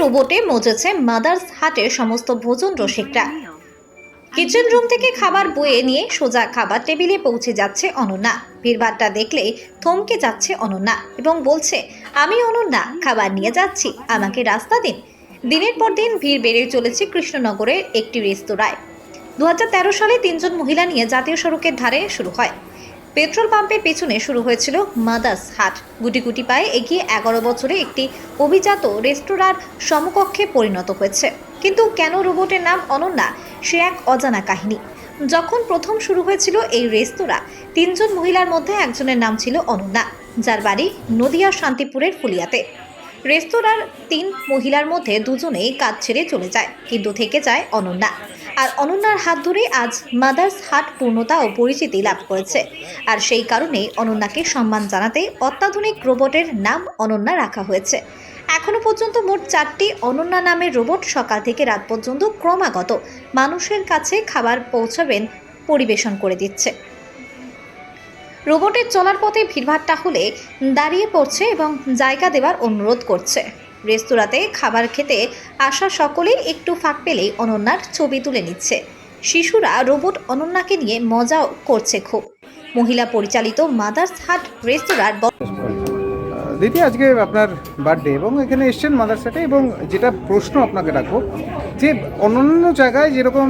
রোবটে মজেছে mother's হাটের সমস্ত ভোজন রসিকরা। কিচেন রুম থেকে খাবার বয়ে নিয়ে সোজা খাবার টেবিলে পৌঁছে যাচ্ছে অনন্যা। ভিড়ভাড়টা দেখলে থমকে যাচ্ছে অনন্যা এবং বলছে, আমি অনন্যা, খাবার নিয়ে যাচ্ছি, আমাকে রাস্তা দিন। দিনের পর দিন ভিড় বেড়ে চলেছে কৃষ্ণনগরের একটি রেস্তোরাঁয়। দু হাজার তেরো সালে তিনজন মহিলা নিয়ে জাতীয় সড়কের ধারে শুরু হয়। পেট্রোল পাম্পের পেছনে শুরু হয়েছিল মাদার্স হাট। গুটি গুটি পায়ে এগিয়ে এগারো বছরে একটি অভিজাত রেস্তোরাঁর সমকক্ষে পরিণত হয়েছে। কিন্তু কেন রোবটের নাম অনন্যা, সে এক অজানা কাহিনী। যখন প্রথম শুরু হয়েছিল এই রেস্তোরাঁ, তিনজন মহিলার মধ্যে একজনের নাম ছিল অনন্যা, যার বাড়ি নদিয়া শান্তিপুরের ফুলিয়াতে। রেস্তোরাঁর তিন মহিলার মধ্যে দুজনেই কাজ ছেড়ে চলে যায়, কিন্তু থেকে যায় অনন্যা। আর অনন্যার হাত ধরে আজ মাদার্স হাট পূর্ণতা ও পরিচিতি লাভ করেছে। আর সেই কারণেই অনন্যাকে সম্মান জানাতে অত্যাধুনিক রোবটের নাম অনন্যা রাখা হয়েছে। এখনও পর্যন্ত মোট চারটি অনন্যা নামের রোবট সকাল থেকে রাত পর্যন্ত ক্রমাগত মানুষের কাছে খাবার পৌঁছাবেন পরিবেশন করে দিচ্ছে। রোবটের চলার পথে ভিড়ভাট্টা হলে দাঁড়িয়ে পড়ছে এবং জায়গা দেওয়ার অনুরোধ করছে। রেস্তোরাঁতে খাবার খেতে আসা সকলেই একটু ফাঁক পেলেই অনন্যার ছবি তুলে নিচ্ছে। শিশুরা রোবট অনন্যাকে নিয়ে মজাও করছে খুব। মহিলা পরিচালিত মাদার্স হাট রেস্তোরাঁর দিদি আজকে আপনার বার্থডে এবং এখানে এসছেন মাদার্স হাটে এবং যেটা প্রশ্ন আপনাকে রাখব যে অন্যান্য জায়গায় যেরকম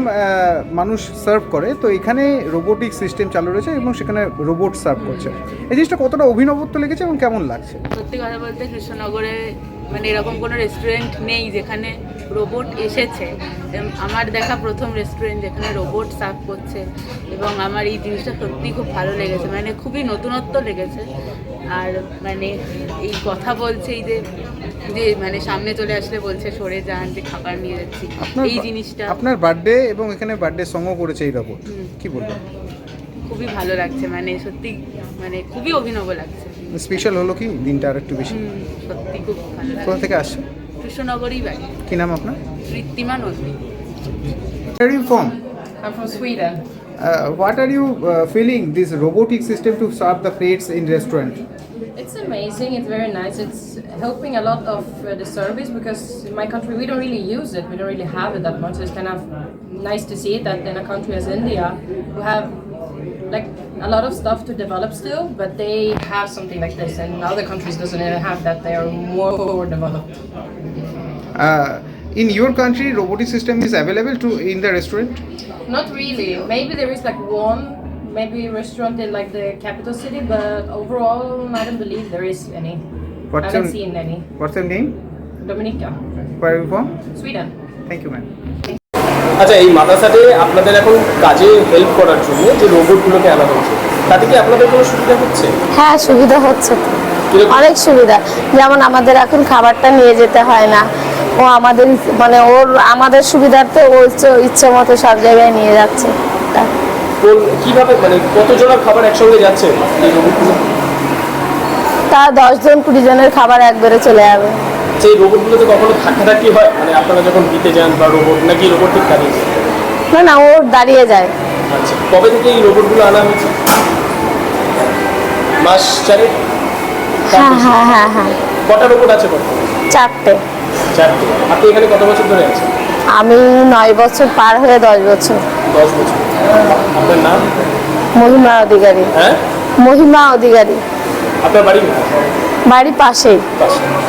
মানুষ সার্ভ করে তো এখানে রোবোটিক সিস্টেম চালু রয়েছে এবং সেখানে রোবট সার্ভ করছে। এই জিনিসটা কতটা অভিনবত্ব লেগেছে এবং কেমন লাগছে? সত্যি কথা বলতে কৃষ্ণনগরে মানে এরকম কোনো রেস্টুরেন্ট নেই যেখানে রোবট এসেছে। আমার দেখা প্রথম রেস্টুরেন্ট যেখানে রোবট সার্ভ করছে এবং আমার এই জিনিসটা সত্যি খুব ভালো লেগেছে। মানে খুবই নতুনত্ব লেগেছে। আর মানে এই কথা বলছে এই যে যে মানে সামনে চলে আসলে বলছে সরে যান যে খাবার নিয়ে যাচ্ছি। এই জিনিসটা আপনার বার্থডে এবং এখানে বার্থডে সঙ্গও করেছে এই রোবট। কি বলবেন? খুবই ভালো লাগছে। মানে সত্যি মানে খুবই অভিনব লাগছে। স্পেশাল হলো কি দিনটা আর একটু বেশি হুম, সত্যি খুব ভালো কোথা লাগছে থেকে আসছে কৃষ্ণনগরই বাড়ি কি নাম আপনার ঋত্তিমা Nandi Where are you from? I'm from Sweden. Uh, what are you uh, feeling this robotic system to serve the plates in restaurant? It's amazing. It's very nice. It's helping a lot of uh, the service because in my country we don't really use it. We don't really have it that much. So it's kind of nice to see that in a country as India, who have like a lot of stuff to develop still, but they have something like this, and other countries doesn't even have that. They are more developed. Uh, in your country, robotic system is available to in the restaurant. Not really. Maybe there is like one. Maybe restaurant in like the capital city, but overall, I don't believe there is any. I What's haven't your seen any. What's your name? Dominica, Where are you from? Sweden. Thank you, ma'am. আচ্ছা এই মাদ্রাসাতে আপনাদের এখন কাজে help করার জন্য যে রোবটগুলোকে আনা হয়েছে তাতে কি আপনাদের কোনো সুবিধা হচ্ছে? হ্যাঁ সুবিধা হচ্ছে। অনেক সুবিধা। যেমন আমাদের এখন খাবারটা নিয়ে যেতে হয় না। ও আমাদের মানে ওর আমাদের সুবিধার্থে ও ইচ্ছে- মতো সব জায়গায় নিয়ে যাচ্ছে। কীভাবে মানে কতজনের খাবার একসঙ্গে যাচ্ছে তা দশজন কুড়ি জনের খাবার একবারে চলে যাবে। সেই রোবটগুলোতে কখনো ধাক্কাধাক্কি হয়? মানে আপনারা যখন দিতে যান বা রোবট নাকি রোবট ঠিক দাঁড়িয়ে যায়? না না ও দাঁড়িয়ে যায়। আচ্ছা কবে থেকে এই রোবটগুলো আনা হয়েছে? মাস চারেক? হ্যাঁ হ্যাঁ হ্যাঁ হ্যাঁ। কটা রোবট আছে বর্তমানে? চারটে। চারটে। আপনি এখানে কত বছর ধরে আছেন? আমি নয় বছর পার হয়ে দশ বছর। দশ বছর। আপনার নাম? মহিমা অধিকারী। হ্যাঁ? মহিমা অধিকারী। আপনার বাড়ি? বাড়ি পাশেই। পাশে